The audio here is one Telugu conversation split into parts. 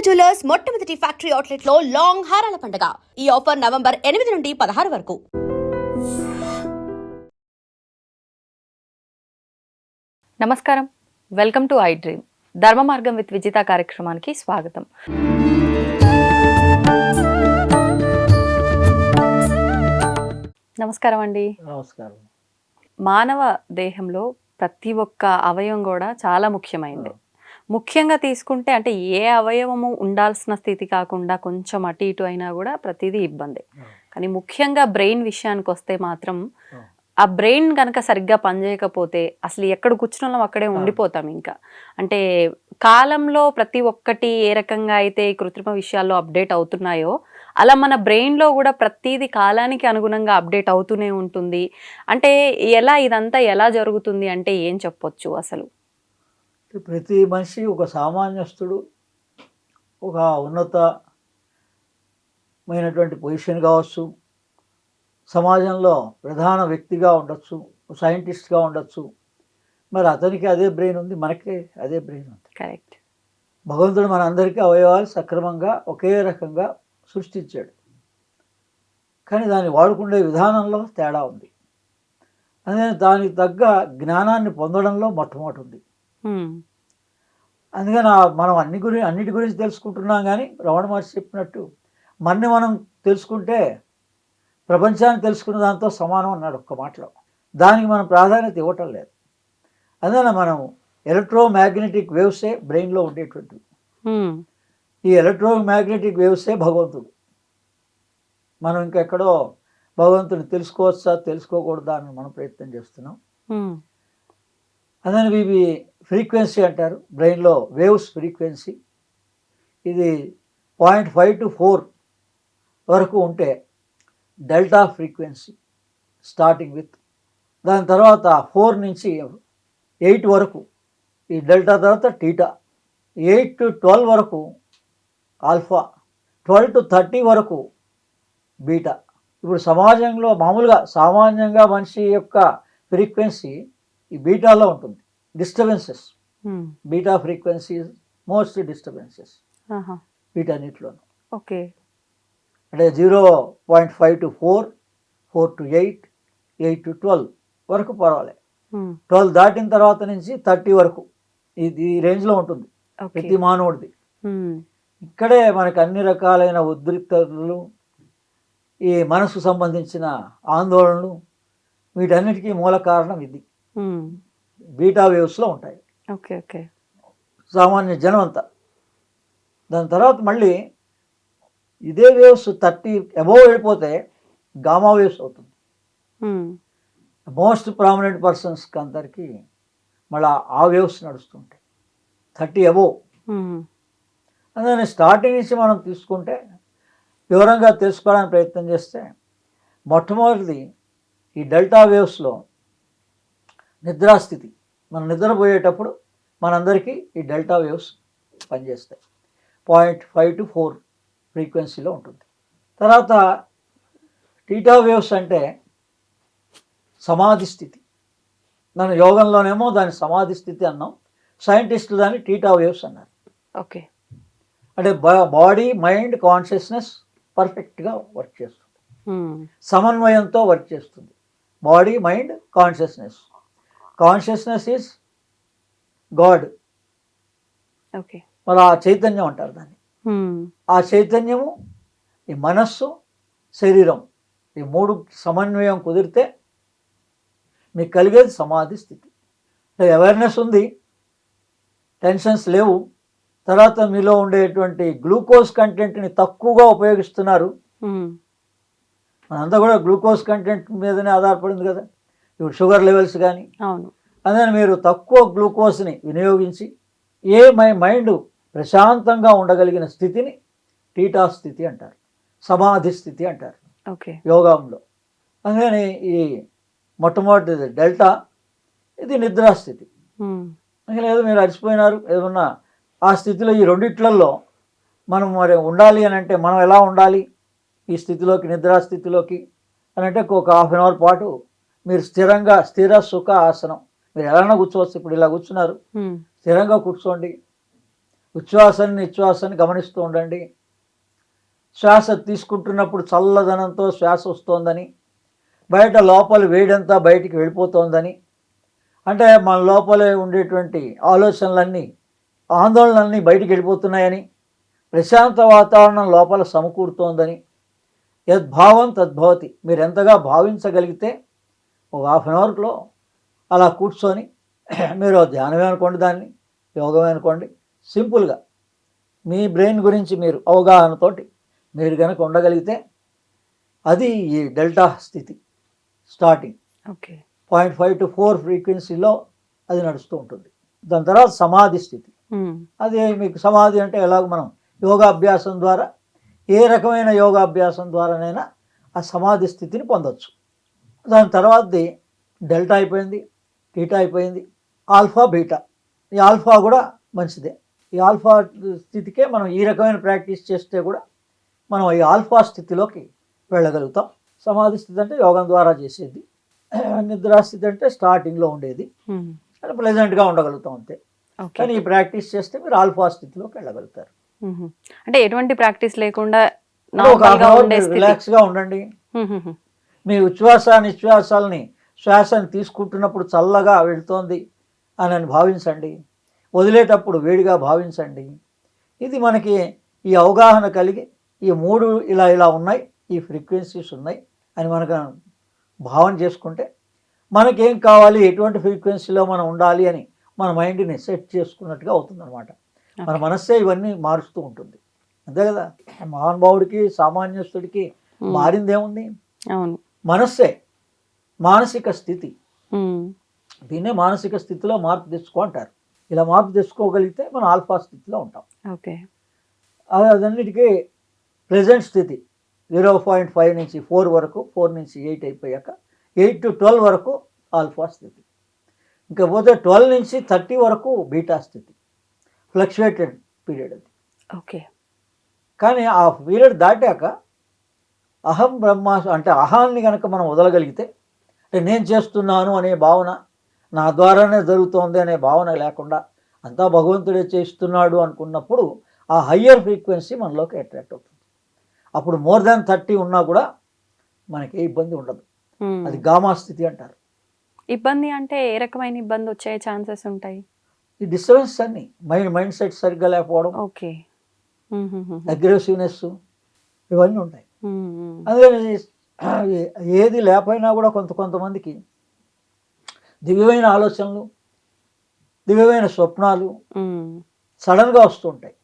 జ్యువెలర్స్ మొట్టమొదటి ఫ్యాక్టరీ అవుట్లెట్లో లాంగ్ హారాల పండుగ. ఈ ఆఫర్ నవంబర్ ఎనిమిది నుండి పదహారు వరకు. నమస్కారం. వెల్కమ్ టు ఐ డ్రీమ్ ధర్మ మార్గం విత్ విజిత కార్యక్రమానికి స్వాగతం. నమస్కారం అండి. నమస్కారం. మానవ దేహంలో ప్రతి ఒక్క అవయవం కూడా చాలా ముఖ్యమైనది ముఖ్యంగా తీసుకుంటే అంటే ఏ అవయవము ఉండాల్సిన స్థితి కాకుండా కొంచెం అటు ఇటు అయినా కూడా ప్రతిదీ ఇబ్బంది. కానీ ముఖ్యంగా బ్రెయిన్ విషయానికి వస్తే మాత్రం ఆ. బ్రెయిన్ కనుక సరిగ్గా పనిచేయకపోతే అసలు ఎక్కడ కూర్చున్నాం అక్కడే ఉండిపోతాం ఇంకా. అంటే కాలంలో ప్రతి ఒక్కటి ఏ రకంగా అయితే కృత్రిమ విషయాల్లో అప్డేట్ అవుతున్నాయో అలా మన బ్రెయిన్లో కూడా ప్రతిదీ కాలానికి అనుగుణంగా అప్డేట్ అవుతూనే ఉంటుంది. అంటే ఎలా ఇదంతా ఎలా జరుగుతుంది అంటే ఏం చెప్పొచ్చు అసలు? ప్రతి మనిషి ఒక సామాన్యస్తుడు ఒక ఉన్నతమైనటువంటి పొజిషన్ కావచ్చు సమాజంలో ప్రధాన వ్యక్తిగా ఉండొచ్చు సైంటిస్ట్గా ఉండొచ్చు. మరి అతనికి అదే బ్రెయిన్ ఉంది మనకే అదే బ్రెయిన్ ఉంది. కరెక్ట్. భగవంతుడు మన అందరికీ అవయవాలు సక్రమంగా ఒకే రకంగా సృష్టించాడు. కానీ దాన్ని వాడుకునే విధానంలో తేడా ఉంది. అందుకని దానికి తగ్గ జ్ఞానాన్ని పొందడంలో మొట్టమొదటి ఉంది. అందుకని మనం అన్ని గురి అన్నిటి గురించి తెలుసుకుంటున్నాం కానీ రమణ మహర్షి చెప్పినట్టు మన్ని మనం తెలుసుకుంటే ప్రపంచాన్ని తెలుసుకున్న దాంతో సమానం అన్నాడు ఒక్క మాటలో. దానికి మనం ప్రాధాన్యత ఇవ్వటం లేదు. అందువల్ల మనం ఎలక్ట్రో మ్యాగ్నెటిక్ వేవ్సే బ్రెయిన్లో ఉండేటువంటివి. ఈ ఎలక్ట్రో మ్యాగ్నెటిక్ వేవ్సే భగవంతుడు. మనం ఇంకెక్కడో భగవంతుని తెలుసుకోవచ్చా తెలుసుకోకూడదా అని మనం ప్రయత్నం చేస్తున్నాం. అదే ఇవి ఫ్రీక్వెన్సీ అంటారు బ్రెయిన్లో వేవ్స్ ఫ్రీక్వెన్సీ. ఇది పాయింట్ ఫైవ్ టు ఫోర్ వరకు ఉంటే డెల్టా ఫ్రీక్వెన్సీ స్టార్టింగ్ విత్. దాని తర్వాత ఫోర్ నుంచి ఎయిట్ వరకు ఈ డెల్టా తర్వాత టీటా. ఎయిట్ టు ట్వెల్వ్ వరకు ఆల్ఫా. ట్వెల్వ్ టు థర్టీ వరకు బీటా. ఇప్పుడు సమాజంలో మామూలుగా సామాన్యంగా మనిషి యొక్క ఫ్రీక్వెన్సీ ఈ బీటాలో ఉంటుంది. Disturbances. Beta frequency most disturbances. వీటన్నిటిలోనూ. Okay. అంటే zero point five to four four to eight eight to twelve వరకు పర్వాలేదు ట్వెల్వ్ దాటిన తర్వాత నుంచి థర్టీ వరకు. ఇది ఈ రేంజ్లో ఉంటుంది. ప్రతి మానవుడిది. ఇక్కడే మనకు అన్ని రకాలైన ఉద్రిక్తతలు ఈ మనసుకు సంబంధించిన ఆందోళనలు వీటన్నిటికీ మూల కారణం ఇది. బీటా వేవ్స్లో ఉంటాయి. Okay okay. సామాన్య జనం అంతా. దాని తర్వాత మళ్ళీ ఇదే వేవ్స్ థర్టీ అబోవ్ వెళ్ళిపోతే గామా వేవ్స్ అవుతుంది. మోస్ట్ ప్రామినెంట్ పర్సన్స్కి అందరికీ మళ్ళీ ఆ వేవ్స్ నడుస్తుంటాయి. Thirty above. అందుకని స్టార్టింగ్ నుంచి మనం తీసుకుంటే వివరంగా తెలుసుకోవడానికి ప్రయత్నం చేస్తే మొట్టమొదటిది ఈ డెల్టా వేవ్స్లో నిద్రాస్థితి. మనం నిద్రపోయేటప్పుడు మనందరికీ ఈ డెల్టా వేవ్స్ పనిచేస్తాయి. పాయింట్ ఫైవ్ టు ఫోర్ ఫ్రీక్వెన్సీలో ఉంటుంది. తర్వాత టీటా వేవ్స్ అంటే సమాధి స్థితి. మన యోగంలోనేమో దాని సమాధి స్థితి అన్నాం. సైంటిస్టులు దాన్ని టీటా వేవ్స్ అన్నారు. ఓకే. అంటే బాడీ మైండ్ కాన్షియస్నెస్ పర్ఫెక్ట్గా వర్క్ చేస్తుంది. సమన్వయంతో వర్క్ చేస్తుంది. Body mind consciousness. Consciousness is God okay మరి ఆ చైతన్యం అంటారు దాన్ని. ఆ చైతన్యము ఈ మనస్సు శరీరం ఈ మూడు సమన్వయం కుదిరితే మీకు కలిగేది సమాధి స్థితి. అవేర్నెస్ ఉంది టెన్షన్స్ లేవు తర్వాత మీలో ఉండేటువంటి గ్లూకోజ్ కంటెంట్ని తక్కువగా ఉపయోగిస్తున్నారు. మనంతా కూడా గ్లూకోజ్ కంటెంట్ మీదనే ఆధారపడింది కదా. ఇప్పుడు షుగర్ లెవెల్స్ కానీ అవును. అందుకని మీరు తక్కువ గ్లూకోజ్ని వినియోగించి ఏ మై మైండ్ ప్రశాంతంగా ఉండగలిగిన స్థితిని టీటా స్థితి అంటారు. సమాధి స్థితి అంటారు. ఓకే. యోగంలో. అందుకని ఈ మొట్టమొదటిది డెల్టా ఇది నిద్రాస్థితి ఇంకా లేదు మీరు అలసిపోయినారు ఏదన్నా ఆ స్థితిలో ఈ రెండిట్లలో మనం మరి ఉండాలి అని అంటే మనం ఎలా ఉండాలి? ఈ స్థితిలోకి నిద్రాస్థితిలోకి అని అంటే ఒక హాఫ్ అన్ అవర్ పాటు మీరు స్థిరంగా స్థిర సుఖ ఆసనం మీరు ఎలాగైనా కూర్చోవచ్చు ఇప్పుడు ఇలా కూర్చున్నారు. స్థిరంగా కూర్చోండి. ఉచ్ఛ్వాసాన్ని నిశ్వాసాన్ని గమనిస్తూ ఉండండి. శ్వాస తీసుకుంటున్నప్పుడు చల్లదనంతో శ్వాస వస్తోందని బయట లోపల వేడంతా బయటికి వెళ్ళిపోతోందని అంటే మన లోపలే ఉండేటువంటి ఆలోచనలన్నీ ఆందోళనలన్నీ బయటికి వెళ్ళిపోతున్నాయని ప్రశాంత వాతావరణం లోపల సమకూరుతోందని యద్భావం తద్భవతి. మీరు ఎంతగా భావించగలిగితే ఒక హాఫ్ అన్ అవర్లో అలా కూర్చొని మీరు ధ్యానమే అనుకోండి దాన్ని యోగమే అనుకోండి. సింపుల్గా మీ బ్రెయిన్ గురించి మీరు అవగాహనతోటి మీరు కనుక ఉండగలిగితే అది ఈ డెల్టా స్థితి starting. Okay. Point five to four ఫ్రీక్వెన్సీలో అది నడుస్తూ ఉంటుంది. దాని తర్వాత సమాధి స్థితి. అది మీకు సమాధి అంటే ఎలాగ మనం యోగాభ్యాసం ద్వారా ఏ రకమైన యోగాభ్యాసం ద్వారానైనా ఆ సమాధి స్థితిని పొందొచ్చు. దాని తర్వాతది డెల్టా అయిపోయింది. టీటా అయిపోయింది. Alpha beta. ఈ ఆల్ఫా కూడా మంచిదే. ఈ ఆల్ఫా స్థితికే మనం ఈ రకమైన ప్రాక్టీస్ చేస్తే కూడా మనం ఈ ఆల్ఫా స్థితిలోకి వెళ్ళగలుగుతాం. సమాధి స్థితి అంటే యోగం ద్వారా చేసేది. నిద్రా స్థితి అంటే స్టార్టింగ్లో ఉండేది. అంటే ప్లెజెంట్గా ఉండగలుగుతాం అంతే. కానీ ఈ ప్రాక్టీస్ చేస్తే మీరు ఆల్ఫా స్థితిలోకి వెళ్ళగలుగుతారు. అంటే ఎటువంటి ప్రాక్టీస్ లేకుండా రిలాక్స్గా ఉండండి. మీ ఉచ్ఛ్వాస నిశ్వాసాలని శ్వాసని తీసుకుంటున్నప్పుడు చల్లగా వెళ్తోంది అని భావించండి. వదిలేటప్పుడు వేడిగా భావించండి. ఇది మనకి ఈ అవగాహన కలిగి ఈ మూడు ఇలా ఇలా ఉన్నాయి ఈ ఫ్రీక్వెన్సీస్ ఉన్నాయి అని మనకు భావన చేసుకుంటే మనకేం కావాలి ఎటువంటి ఫ్రీక్వెన్సీలో మనం ఉండాలి అని మన మైండ్ని సెట్ చేసుకున్నట్టుగా అవుతుందన్నమాట. మన మనస్సే ఇవన్నీ మారుస్తూ ఉంటుంది. అంతే కదా? మహానుభావుడికి సామాన్యస్తుడికి మారిందేముంది? అవును. మనస్సే. మానసిక స్థితి. దీన్నే మానసిక స్థితిలో మార్పు తెచ్చుకో అంటారు. ఇలా మార్పు తెచ్చుకోగలిగితే మనం ఆల్ఫా స్థితిలో ఉంటాం. ఓకే. అది అదన్నిటికీ ప్రెజెంట్ స్థితి. జీరో పాయింట్ ఫైవ్ నుంచి ఫోర్ వరకు ఫోర్ నుంచి ఎయిట్ అయిపోయాక ఎయిట్ టు ట్వెల్వ్ వరకు ఆల్ఫా స్థితి. ఇంకా పోతే ట్వెల్వ్ నుంచి థర్టీ వరకు బీటా స్థితి. ఫ్లక్చువేటెడ్ పీరియడ్ అది. ఓకే. కానీ ఆ పీరియడ్ దాటాక అహం బ్రహ్మాసు అంటే అహాన్ని కనుక మనం వదలగలిగితే అంటే నేను చేస్తున్నాను అనే భావన నా ద్వారానే జరుగుతోంది అనే భావన లేకుండా అంతా భగవంతుడే చేస్తున్నాడు అనుకున్నప్పుడు ఆ హయ్యర్ ఫ్రీక్వెన్సీ మనలోకి అట్రాక్ట్ అవుతుంది అప్పుడు మోర్ దాన్ థర్టీ ఉన్నా కూడా మనకి ఏ ఇబ్బంది ఉండదు. అది గామా స్థితి అంటారు ఇబ్బంది అంటే ఏ రకమైన ఇబ్బంది వచ్చే ఛాన్సెస్ ఉంటాయి ఈ డిస్టర్బెన్స్ అన్ని మైండ్ మైండ్ సెట్ సరిగ్గా లేకపోవడం ఓకే. అగ్రెసివ్నెస్ ఇవన్నీ ఉంటాయి. అందుకని ఏది లేకపోయినా కూడా కొంత కొంతమందికి దివ్యమైన ఆలోచనలు దివ్యమైన స్వప్నాలు సడన్గా వస్తుంటాయి.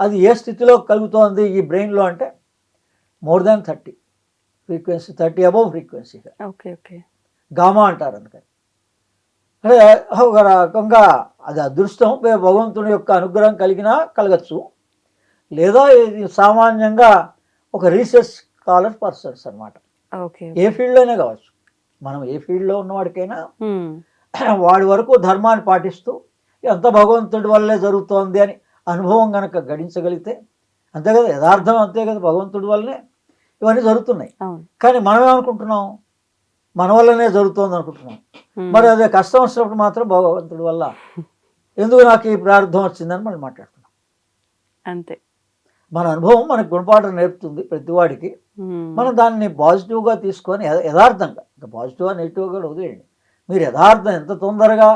అది ఏ స్థితిలో కలుగుతోంది ఈ బ్రెయిన్లో అంటే more than thirty frequency thirty above frequency. Okay okay. Gamma అంటారు అందుకని. అంటే ఒక రకంగా అది అదృష్టం భగవంతుని యొక్క అనుగ్రహం కలిగినా కలగచ్చు. లేదా ఇది సామాన్యంగా ఒక రీసెర్చ్ స్కాలర్ పర్సన్స్ అన్నమాట. ఓకే ఏ ఫీల్డ్లోనే కావచ్చు. మనం ఏ ఫీల్డ్లో ఉన్నవాడికైనా వాడి వరకు ధర్మాన్ని పాటిస్తూ ఎంత భగవంతుడి వల్లే జరుగుతోంది అని అనుభవం కనుక గడించగలిగితే అంతే కదా? యథార్థం అంతే కదా? భగవంతుడి వల్లనే ఇవన్నీ జరుగుతున్నాయి. కానీ మనం ఏమనుకుంటున్నాం? మన వల్లనే జరుగుతోంది అనుకుంటున్నాం. మరి అదే కష్టం వచ్చినప్పుడు మాత్రం భగవంతుడి వల్ల ఎందుకు నాకు ఈ ప్రారంభం వచ్చిందని మనం మాట్లాడుతున్నాం. అంతే. మన అనుభవం మనకు గుణపాఠం నేర్పుతుంది ప్రతివాడికి. మనం దాన్ని పాజిటివ్గా తీసుకొని యథార్థంగా ఇంకా పాజిటివ్గా నెగిటివ్గా కూడా వదిలేయండి. మీరు యథార్థం ఎంత తొందరగా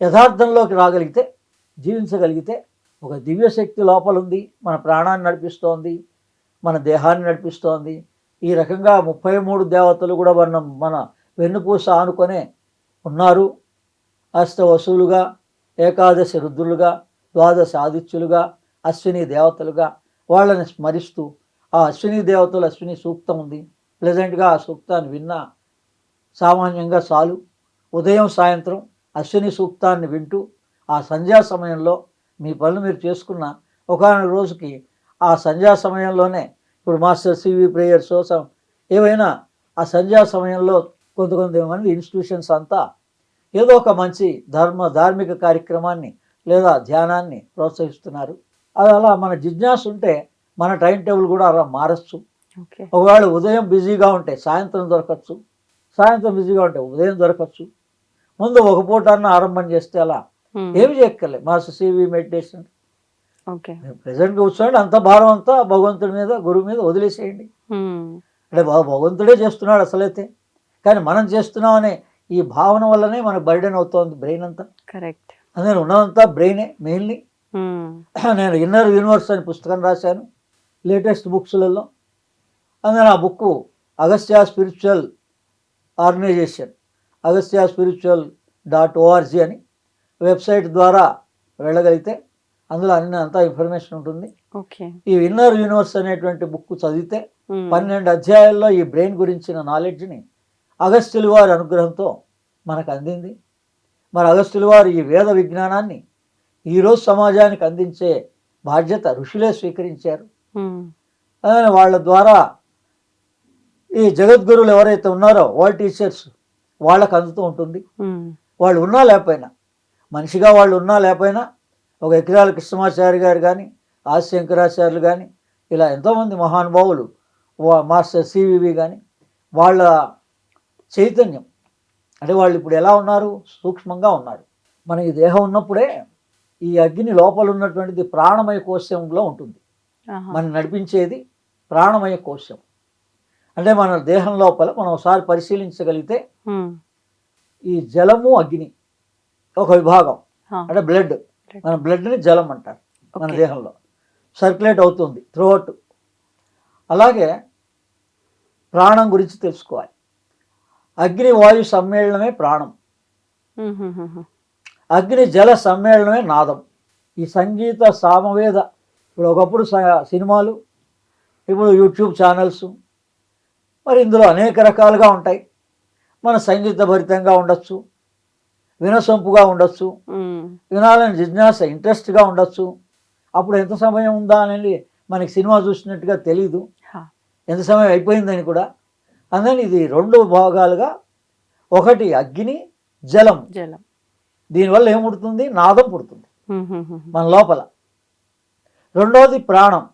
యథార్థంలోకి రాగలిగితే జీవించగలిగితే ఒక దివ్యశక్తి లోపల ఉంది మన ప్రాణాన్ని నడిపిస్తోంది మన దేహాన్ని నడిపిస్తోంది. ఈ రకంగా ముప్పై మూడు దేవతలు కూడా మన మన వెన్నుపూస ఆనుకొనే ఉన్నారు. అష్ట వసువులుగా ఏకాదశి రుద్రులుగా ద్వాదశ ఆదిత్యులుగా అశ్విని దేవతలుగా వాళ్ళని స్మరిస్తూ ఆ అశ్విని దేవతలు అశ్విని సూక్తం ఉంది. ప్లెజెంట్గా ఆ సూక్తాన్ని విన్నా సామాన్యంగా చాలు. ఉదయం సాయంత్రం అశ్విని సూక్తాన్ని వింటూ ఆ సంధ్యా సమయంలో మీ పనులు మీరు చేసుకున్న ఒకనొక రోజుకి ఆ సంధ్యా సమయంలోనే ఇప్పుడు మాస్టర్ సివి ప్రేయర్స్ ఏవైనా ఆ సంధ్యా సమయంలో కొంత కొంతమంది ఇన్స్టిట్యూషన్స్ అంతా ఏదో ఒక మంచి ధర్మ ధార్మిక కార్యక్రమాన్ని లేదా ధ్యానాన్ని ప్రోత్సహిస్తున్నారు. అది అలా మన జిజ్ఞాసు ఉంటే మన టైం టేబుల్ కూడా అలా మారచ్చు. ఒకవేళ ఉదయం బిజీగా ఉంటే సాయంత్రం దొరకచ్చు. సాయంత్రం బిజీగా ఉంటే ఉదయం దొరకచ్చు. ముందు ఒక పూట అన్న ఆరంభం చేస్తే అలా ఏమి చేయక్కర్లే master C V meditation. Present కూర్చోండి అంత భారం అంతా భగవంతుడి మీద గురువు మీద వదిలేసేయండి. అంటే భగ- భగవంతుడే చేస్తున్నాడు అసలైతే. కానీ మనం చేస్తున్నామనే ఈ భావన వల్లనే మనకు బర్డెన్ అవుతోంది బ్రెయిన్ అంతా. కరెక్ట్. అందుకని ఉన్నదంతా బ్రెయినే మెయిన్లీ నేను ఇన్నర్ యూనివర్స్ అని పుస్తకం రాశాను. లేటెస్ట్ బుక్స్లలో. అందుకని ఆ book Agastya spiritual organization Agastya spiritual dot ORG అని వెబ్సైట్ ద్వారా వెళ్ళగలిగితే అందులో అన్ని అంతా ఇన్ఫర్మేషన్ ఉంటుంది. ఈ ఇన్నర్ యూనివర్స్ అనేటువంటి బుక్ చదివితే పన్నెండు అధ్యాయాల్లో ఈ బ్రెయిన్ గురించిన నాలెడ్జ్ని అగస్త్యుల వారి అనుగ్రహంతో మనకు అందింది. మరి అగస్త్యుల వారు ఈ వేద విజ్ఞానాన్ని ఈరోజు సమాజానికి అందించే బాధ్యత ఋషులే స్వీకరించారు. అలానే వాళ్ళ ద్వారా ఈ జగద్గురువులు ఎవరైతే ఉన్నారో వరల్డ్ టీచర్స్ వాళ్ళకు అందుతూ ఉంటుంది. వాళ్ళు ఉన్నా లేకపోయినా మనిషిగా వాళ్ళు ఉన్నా లేకపోయినా ఒక ఎకరాల కృష్ణమాచార్య గారు కానీ ఆదిశంకరాచార్యులు కానీ ఇలా ఎంతోమంది మహానుభావులు వా- మాస్టర్ సివివి కానీ వాళ్ళ చైతన్యం అంటే వాళ్ళు ఇప్పుడు ఎలా ఉన్నారు? సూక్ష్మంగా ఉన్నారు. మనకి దేహం ఉన్నప్పుడే ఈ అగ్ని లోపల ఉన్నటువంటిది ప్రాణమయ కోశంలో ఉంటుంది. మనం నడిపించేది ప్రాణమయ కోశం. అంటే మన దేహం లోపల మనం ఒకసారి పరిశీలించగలిగితే ఈ జలము అగ్ని ఒక విభాగం. అంటే బ్లడ్. మన బ్లడ్ని జలం అంటారు మన. దేహంలో. సర్క్యులేట్ అవుతుంది త్రూఅవుట్ అలాగే ప్రాణం గురించి తెలుసుకోవాలి. అగ్ని వాయు సమ్మేళనమే ప్రాణం. అగ్ని జల సమ్మేళనమే నాదం. ఈ సంగీత సామవేద ఇప్పుడు ఒకప్పుడు సినిమాలు ఇప్పుడు యూట్యూబ్ ఛానల్స్ మరి ఇందులో అనేక రకాలుగా ఉంటాయి. మన సంగీత భరితంగా ఉండొచ్చు వినసొంపుగా ఉండొచ్చు వినాలని జిజ్ఞాస ఇంట్రెస్ట్గా ఉండొచ్చు. అప్పుడు ఎంత సమయం ఉందా అనేది మనకి సినిమా చూసినట్టుగా తెలీదు. ఎంత సమయం అయిపోయిందని కూడా. అందుకని ఇది రెండు భాగాలుగా ఒకటి అగ్ని జలం. జలం. దీనివల్ల ఏం పుడుతుంది? నాదం పుడుతుంది. మన లోపల. రెండవది ప్రాణం.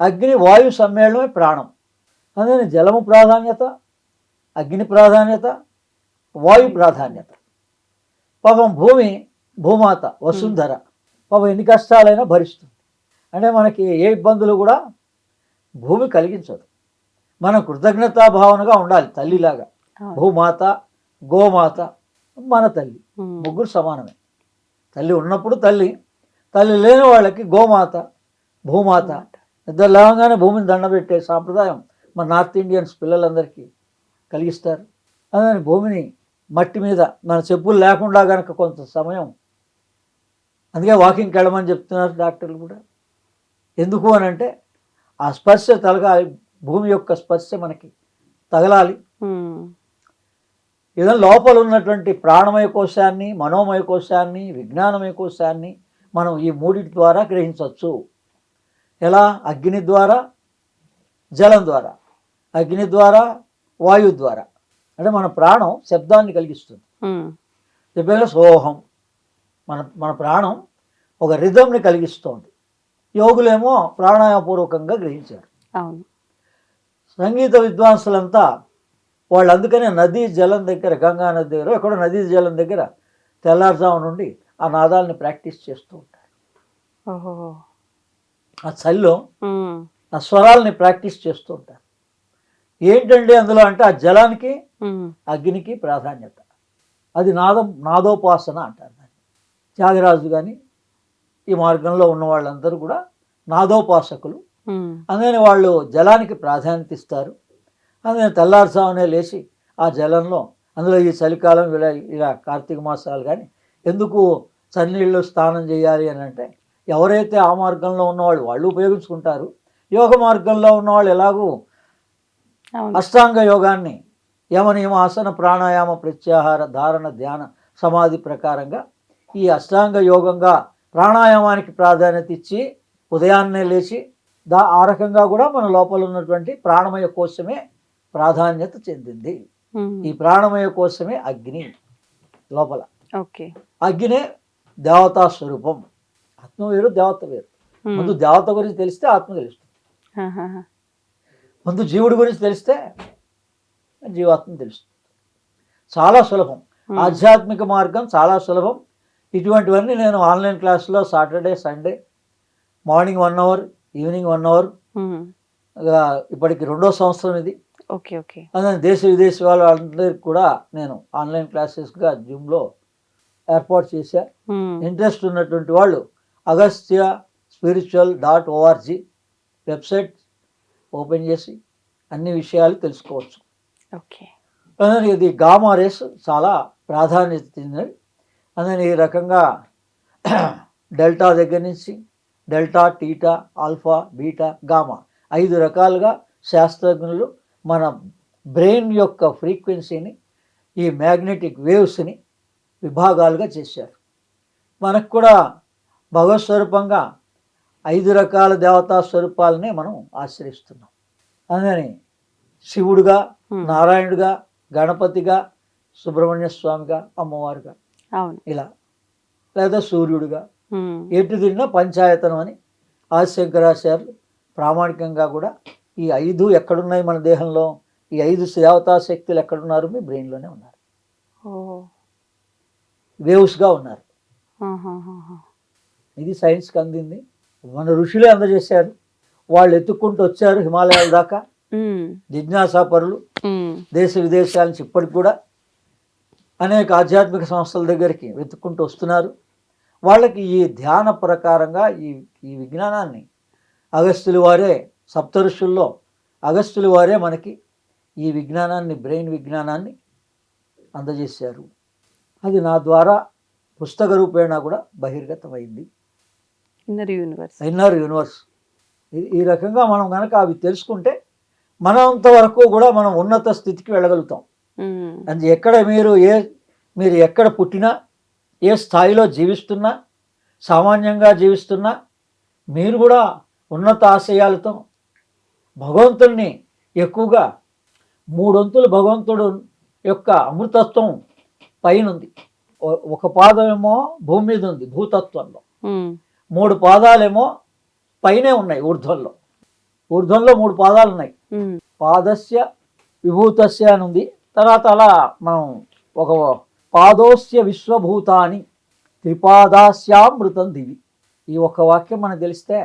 అగ్ని వాయు సమ్మేళనమే ప్రాణం. అందుకని జలము ప్రాధాన్యత అగ్ని ప్రాధాన్యత వాయు ప్రాధాన్యత. పాపం భూమి భూమాత వసుంధర. పాపం ఎన్ని కష్టాలైనా భరిస్తుంది. అంటే మనకి ఏ ఇబ్బందులు కూడా భూమి కలిగించదు. మనం కృతజ్ఞతా భావనగా ఉండాలి తల్లిలాగా. భూమాత గోమాత మన తల్లి. ముగ్గురు సమానమే. తల్లి ఉన్నప్పుడు తల్లి తల్లి లేని వాళ్ళకి గోమాత భూమాత ఇద్దరు లేవగానే భూమిని దండబెట్టే సాంప్రదాయం మన నార్త్ ఇండియన్స్ పిల్లలందరికీ కలిగిస్తారు. అదే భూమిని మట్టి మీద మన చెప్పులు లేకుండా గనక కొంత సమయం అందుకే వాకింగ్కి వెళ్ళమని చెప్తున్నారు డాక్టర్లు కూడా. ఎందుకు అని అంటే ఆ స్పర్శ తలగాలి భూమి యొక్క స్పర్శ మనకి తగలాలి. ఏదైనా లోపల ఉన్నటువంటి ప్రాణమయ కోశాన్ని మనోమయ కోశాన్ని విజ్ఞానమయ కోశాన్ని మనం ఈ మూడిటి ద్వారా గ్రహించవచ్చు. ఎలా? అగ్ని ద్వారా జలం ద్వారా. అగ్ని ద్వారా వాయు ద్వారా. అంటే మన ప్రాణం శబ్దాన్ని కలిగిస్తుంది. ఉమ్, చెప్పాక సోహం మన మన ప్రాణం ఒక రిధంని కలిగిస్తోంది. యోగులేమో ప్రాణాయామపూర్వకంగా గ్రహించారు. సంగీత విద్వాంసులంతా వాళ్ళు అందుకనే నదీ జలం దగ్గర గంగా నది దగ్గర ఎక్కడో నదీ జలం దగ్గర తెల్లారుజాము నుండి ఆ నాదాలని ప్రాక్టీస్ చేస్తూ ఉంటారు ఆ చలిలో ఆ స్వరాలని ప్రాక్టీస్ చేస్తూ ఉంటారు ఏంటండి అందులో అంటే ఆ జలానికి అగ్నికి ప్రాధాన్యత. అది నాదం నాదోపాసన అంటారు దాన్ని. త్యాగరాజు కానీ ఈ మార్గంలో ఉన్న వాళ్ళందరూ కూడా నాదోపాసకులు. అందుకని వాళ్ళు జలానికి ప్రాధాన్యత ఇస్తారు. అందుకని తెల్లారుజామునే లేచి ఆ జలంలో అందులో ఈ చలికాలం ఇలా ఇలా కార్తీక మాసాలు కానీ ఎందుకు చన్నీళ్ళు స్నానం చేయాలి అని అంటే ఎవరైతే ఆ మార్గంలో ఉన్నవాళ్ళు వాళ్ళు ఉపయోగించుకుంటారు. యోగ మార్గంలో ఉన్నవాళ్ళు ఎలాగూ అష్టాంగ యోగాన్ని యమ నియమ ఆసన ప్రాణాయామ ప్రత్యాహార ధారణ ధ్యాన సమాధి ప్రకారంగా ఈ అష్టాంగ యోగంగా ప్రాణాయామానికి ప్రాధాన్యత ఇచ్చి ఉదయాన్నే లేచి దా ఆ రకంగా కూడా మన లోపల ఉన్నటువంటి ప్రాణమయ కోశమే ప్రాధాన్యత చెందింది. ఈ ప్రాణమయ కోశమే అగ్ని లోపల. అగ్నే దేవతా స్వరూపం. ఆత్మ వేరు దేవత వేరు. ముందు దేవత గురించి తెలిస్తే ఆత్మ తెలుస్తుంది. ముందు జీవుడి గురించి తెలిస్తే జీవాత్మ తెలుస్తుంది. చాలా సులభం. ఆధ్యాత్మిక మార్గం చాలా సులభం. ఇటువంటివన్నీ నేను ఆన్లైన్ క్లాసులో Saturday Sunday morning one hour evening one hour. ఇప్పటికి రెండో సంవత్సరం ఇది. Okay okay. అందుకని దేశ విదేశీ వాళ్ళందరికీ కూడా నేను ఆన్లైన్ క్లాసెస్గా జూమ్లో ఏర్పాటు చేశా. ఇంట్రెస్ట్ ఉన్నటువంటి వాళ్ళు Agastya spiritual dot ORG website open చేసి అన్ని విషయాలు తెలుసుకోవచ్చు. ఓకే. అందుకని ఇది గామా రేస్ చాలా ప్రాధాన్యత చెందినది. అందుకని ఈ రకంగా డెల్టా దగ్గర నుంచి delta theta alpha beta gamma ఐదు రకాలుగా శాస్త్రజ్ఞులు మన బ్రెయిన్ యొక్క ఫ్రీక్వెన్సీని ఈ మ్యాగ్నెటిక్ వేవ్స్ని విభాగాలుగా చేశారు. మనకు కూడా భగవత్ స్వరూపంగా ఐదు రకాల దేవతా స్వరూపాలనే మనం ఆశ్రయిస్తున్నాం. అందుకని శివుడుగా. నారాయణుడిగా గణపతిగా సుబ్రహ్మణ్య స్వామిగా అమ్మవారుగా ఇలా లేదా సూర్యుడిగా. ఎటు తిన్నా పంచాయతనం అని ఆదిశంకరాచార్యులు ప్రామాణికంగా కూడా ఈ ఐదు ఎక్కడున్నాయి మన దేహంలో? ఈ ఐదు దేవతా శక్తులు ఎక్కడున్నారు మీ బ్రెయిన్లోనే ఉన్నారు. వేవ్స్గా ఉన్నారు. ఇది సైన్స్కి అందింది మన ఋషులే అందజేశారు వాళ్ళు ఎత్తుక్కుంటూ వచ్చారు హిమాలయాల దాకా. జిజ్ఞాసాపరులు. దేశ విదేశాల నుంచి ఇప్పటికి కూడా అనేక ఆధ్యాత్మిక సంస్థల దగ్గరికి వెతుక్కుంటూ వస్తున్నారు. వాళ్ళకి ఈ ధ్యాన ప్రకారంగా ఈ ఈ విజ్ఞానాన్ని అగస్త్యుల వారే సప్తఋషుల్లో అగస్త్యుల వారే మనకి ఈ విజ్ఞానాన్ని బ్రెయిన్ విజ్ఞానాన్ని అందజేశారు. అది నా ద్వారా పుస్తక రూపేణ కూడా బహిర్గతమైంది. ఇన్నర్ యూనివర్స్ ఇన్నర్ యూనివర్స్ ఈ- రకంగా మనం కనుక అవి తెలుసుకుంటే మనంత వరకు కూడా మనం ఉన్నత స్థితికి వెళ్ళగలుగుతాం. ఉమ్. అది ఎక్కడ మీరు ఏ మీరు ఎక్కడ పుట్టినా ఏ స్థాయిలో జీవిస్తున్నా సామాన్యంగా జీవిస్తున్నా మీరు కూడా ఉన్నత ఆశయాలతో భగవంతుడిని ఎక్కువగా మూడొంతులు భగవంతుడు యొక్క అమృతత్వం పైన ఉంది ఒక పాదమేమో భూమి మీద ఉంది భూతత్వంలో. మూడు పాదాలేమో పైనే ఉన్నాయి ఊర్ధ్వంలో. ఊర్ధ్వంలో మూడు పాదాలు ఉన్నాయి. పాదస్య విభూతస్య అని తర్వాత అలా మనం ఒక పాదోస్య విశ్వభూతాని త్రిపాదాస్యామృతం దివి. ఈ ఒక్క వాక్యం మనకు తెలిస్తే.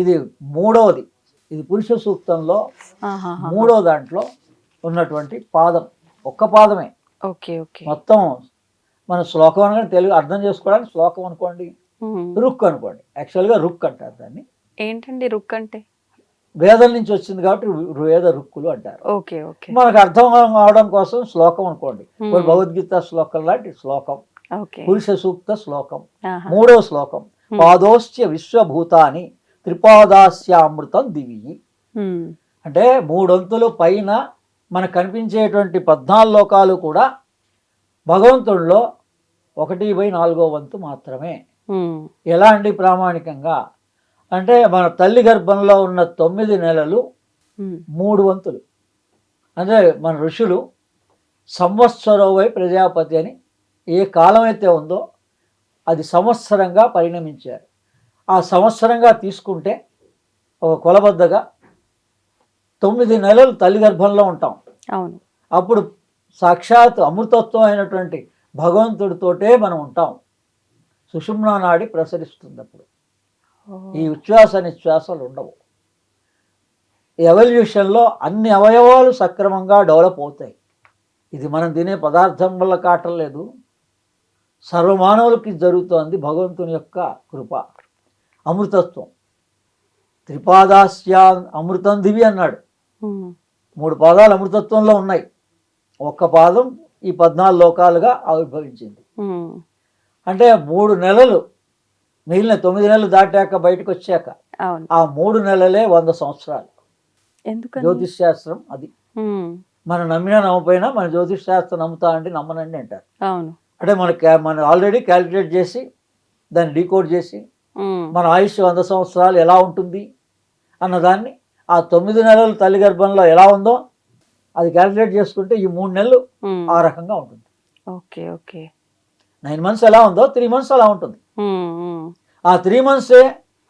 ఇది మూడవది ఇది పురుష సూక్తంలో. మూడో దాంట్లో ఉన్నటువంటి పాదం. ఒక్క పాదమే. Okay okay. మొత్తం మన శ్లోకం అనగా తెలుగు అర్థం చేసుకోవడానికి శ్లోకం అనుకోండి. రుక్ అనుకోండి. యాక్చువల్గా రుక్ అంటారు దాన్ని. ఏంటండి రుక్ అంటే? వేదం నుంచి వచ్చింది కాబట్టి వేద రుక్కులు అంటారు. Okay okay. మనకు అర్థం అవడం కోసం శ్లోకం అనుకోండి. భగవద్గీత శ్లోకం లాంటి శ్లోకం. ఓకే. పురుష సూక్త శ్లోకం. మూడో శ్లోకం. పాదోశ్చ విశ్వభూతాని త్రిపాదాస్యామృతం దివి. అంటే మూడొంతులు పైన మనకు కనిపించేటువంటి పద్నాలుగు లోకాలు కూడా భగవంతుడిలో ఒకటి బై నాలుగో వంతు మాత్రమే. ఎలా అండి ప్రామాణికంగా అంటే మన తల్లి గర్భంలో ఉన్న తొమ్మిది నెలలు. మూడు వంతులు అంటే మన ఋషులు సంవత్సరవై ప్రజాపతి అని ఏ కాలం అయితే ఉందో అది సంవత్సరంగా పరిణమించారు ఆ సంవత్సరంగా తీసుకుంటే ఒక కొలబద్దగా తొమ్మిది నెలలు తల్లి గర్భంలో ఉంటాం. అవును. అప్పుడు సాక్షాత్ అమృతత్వం అయినటువంటి భగవంతుడితోటే మనం ఉంటాం. సుషుమ్నా నాడి ప్రసరిస్తుంది అప్పుడు. ఈ ఉచ్ఛ్వాస నిశ్వాసాలు ఉండవు. ఎవల్యూషన్లో అన్ని అవయవాలు సక్రమంగా డెవలప్ అవుతాయి. ఇది మనం తినే పదార్థం వల్ల కావటం లేదు. సర్వమానవులకి జరుగుతోంది భగవంతుని యొక్క కృప. అమృతత్వం. త్రిపాదాస్యా అమృతం దివి అన్నాడు. మూడు పాదాలు అమృతత్వంలో ఉన్నాయి. ఒక్క పాదం ఈ పద్నాలుగు లోకాలుగా ఆవిర్భవించింది. అంటే మూడు నెలలు మిగిలిన తొమ్మిది నెలలు దాటాక బయటకు వచ్చాక ఆ మూడు నెలలే వంద సంవత్సరాలు. జ్యోతిష్ శాస్త్రం అది. మనం నమ్మినా నమ్మపోయినా మన జ్యోతిష్ శాస్త్రం నమ్ముతా అంటే నమ్మనండి అంటారు. అంటే మన మనం ఆల్రెడీ క్యాలిక్యులేట్ చేసి దాన్ని డీకోడ్ చేసి. మన ఆయుష్ వంద సంవత్సరాలు ఎలా ఉంటుంది అన్నదాన్ని ఆ తొమ్మిది నెలలు తల్లి గర్భంలో ఎలా ఉందో అది క్యాలిక్యులేట్ చేసుకుంటే ఈ మూడు నెలలు. ఆ రకంగా ఉంటుంది ఓకే ఓకే నైన్ మంత్స్ ఎలా ఉందో త్రీ మంత్స్ అలా ఉంటుంది. ఆ త్రీ మంత్సే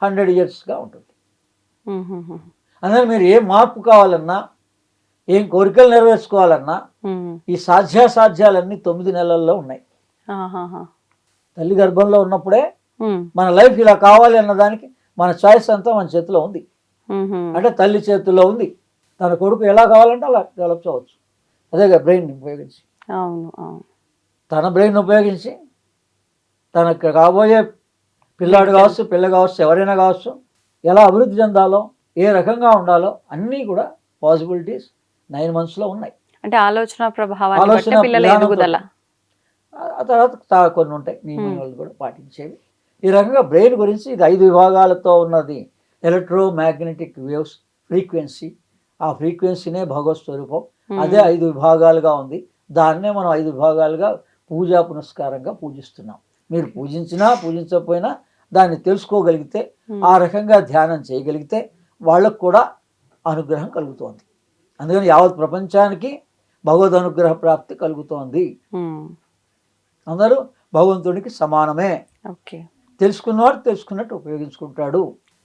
హండ్రెడ్ ఇయర్స్గా ఉంటుంది. అందుకని మీరు ఏం మార్పు కావాలన్నా ఏం కోరికలు నెరవేర్చుకోవాలన్నా. ఈ సాధ్యాసాధ్యాలన్నీ తొమ్మిది నెలల్లో ఉన్నాయి. తల్లి గర్భంలో ఉన్నప్పుడే. మన లైఫ్ ఇలా కావాలి అన్నదానికి మన చాయిస్ అంతా మన చేతిలో ఉంది. అంటే తల్లి చేతిలో ఉంది. తన కొడుకు ఎలా కావాలంటే అలా డెవలప్ చేయవచ్చు. అదే బ్రెయిన్ ఉపయోగించి. తన బ్రెయిన్ ఉపయోగించి తనకు కాబోయే పిల్లాడు కావచ్చు పిల్ల కావచ్చు ఎవరైనా కావచ్చు ఎలా అభివృద్ధి చెందాలో ఏ రకంగా ఉండాలో అన్నీ కూడా పాసిబిలిటీస్ నైన్ మంత్స్లో ఉన్నాయి. అంటే ఆలోచన. ఎదుగుదల. ఆ- తర్వాత కొన్ని ఉంటాయి. నియమాలు కూడా పాటించేవి. ఈ రకంగా బ్రెయిన్ గురించి ఇది ఐదు విభాగాలతో ఉన్నది. ఎలక్ట్రో మ్యాగ్నెటిక్ వేవ్స్ ఫ్రీక్వెన్సీ ఆ ఫ్రీక్వెన్సీనే భగవత్ స్వరూపం. అదే ఐదు విభాగాలుగా ఉంది. దాన్నే మనం ఐదు విభాగాలుగా పూజా పునస్కారంగా పూజిస్తున్నాం. మీరు పూజించినా పూజించకపోయినా దాన్ని తెలుసుకోగలిగితే ఆ రకంగా ధ్యానం చేయగలిగితే వాళ్ళకు కూడా అనుగ్రహం కలుగుతోంది. అందుకని యావత్ ప్రపంచానికి భగవద్ అనుగ్రహ ప్రాప్తి కలుగుతోంది. మ్మ్. అందరూ భగవంతుడికి సమానమే. ఓకే. తెలుసుకున్నవాడు తెలుసుకున్నట్టు ఉపయోగించుకుంటాడు.